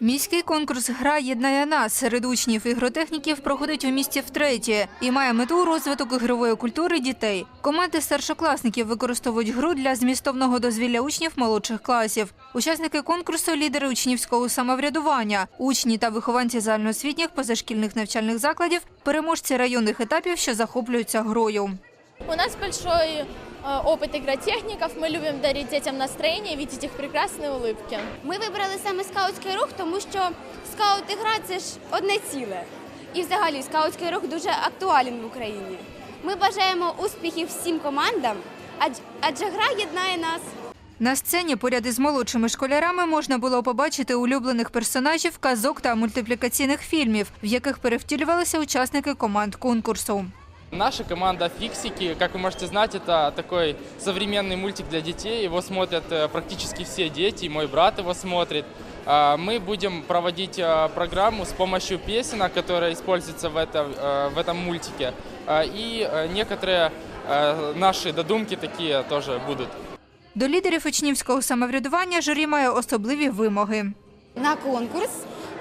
Міський конкурс Гра єднає нас серед учнів ігротехніків проходить у місті втретє і має мету розвиток ігрової культури дітей. Команди старшокласників використовують гру для змістовного дозвілля учнів молодших класів. Учасники конкурсу лідери учнівського самоврядування, учні та вихованці загальноосвітніх позашкільних навчальних закладів, переможці районних етапів, що захоплюються грою. У нас большой опыт игротехников. Мы любим дарить детям настроение, видеть их прекрасные улыбки. Ми вибрали саме скаутський рух, тому що скаут і гра це ж одне ціле. І взагалі скаутський рух дуже актуален в Україні. Ми бажаємо успіхів всім командам, адж- адже гра єднає нас. На сцені поряд із молодшими школярами можна було побачити улюблених персонажів казок та мультиплікаційних фільмів, в яких перевтілювалися учасники команд конкурсу. Наша команда «Фиксики», как вы можете знать, это такой современный мультик для детей. Его смотрят э, практически все дети, и мой брат его смотрит. А, Мы будем проводить э, программу с помощью песенок, которые используются в, это, э, в этом мультике. А, И э, некоторые э, наши додумки такие тоже будут. До лідерів учнівського самоврядування журі має особливі вимоги. На конкурс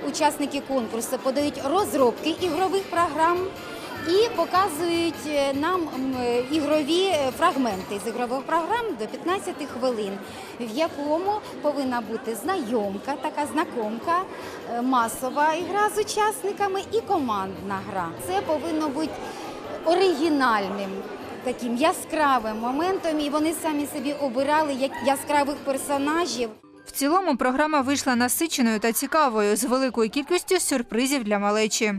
учасники конкурсу подають розробки ігрових програм і показують е, нам ігрові е, фрагменти з ігрових програм до 15 хвилин, в якому повинна бути знайомка, така знакомка, е, масова ігра з учасниками і командна гра. Це повинно бути оригінальним. Таким яскравим моментом, і вони самі собі обирали як яскравих персонажів. В цілому програма вийшла насиченою та цікавою з великою кількістю сюрпризів для малечі.